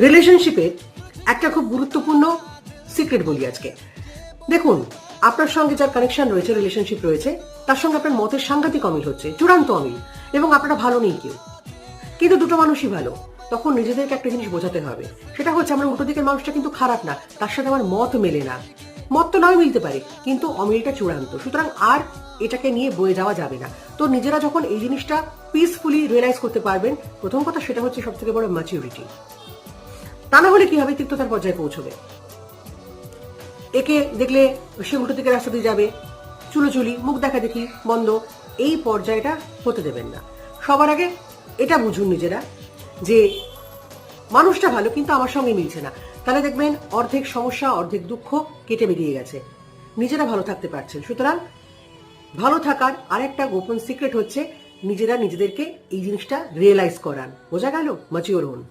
রিলেশনশিপে একটা খুব গুরুত্বপূর্ণ সিক্রেট বলি আজকে। দেখুন, আপনার সঙ্গে যার কানেকশন রয়েছে রিলেশনশিপ রয়েছে, তার সঙ্গে আপনার মতের সাংঘাতিক অমিল হচ্ছে, চূড়ান্ত অমিল, এবং আপনারা ভালো নেই কেউ। কিন্তু দুটো মানুষই ভালো, তখন নিজেদেরকে একটা জিনিস বোঝাতে হবে। সেটা হচ্ছে, আমরা উল্টো দিকের মানুষটা কিন্তু খারাপ না, তার সাথে আমার মত মেলে না। মত তো নয় মিলতে পারে, কিন্তু অমিলটা চূড়ান্ত। সুতরাং আর এটাকে নিয়ে বয়ে যাওয়া যাবে না। তো নিজেরা যখন এই জিনিসটা পিসফুলি রিয়েলাইজ করতে পারবেন, প্রথম কথা সেটা হচ্ছে সব থেকে বড় ম্যাচিউরিটি তা না হলে কি হবে তিক্ততার পর্যায়ে পৌঁছবে? একে দেখলে সে উল্টো দিকে রাস্তা দিয়ে যাবে। চুলোচুলি, মুখ দেখা দেখি, বন্ধ। এই পর্যায়টা হতে দেবেন না। সবার আগে এটা বুঝুন নিজেরা যে মানুষটা ভালো কিন্তু আমার সঙ্গে মিলছে না। তাহলে দেখবেন অর্ধেক সমস্যা, অর্ধেক দুঃখ কেটে বেরিয়ে গেছে। নিজেরা ভালো থাকতে পারছেন। সুতরাং ভালো থাকার আরেকটা গোপন সিক্রেট হচ্ছে নিজেরা নিজেদেরকে এই জিনিসটা রিয়েলাইজ করান। বোঝা গেল? মাচিওর হন।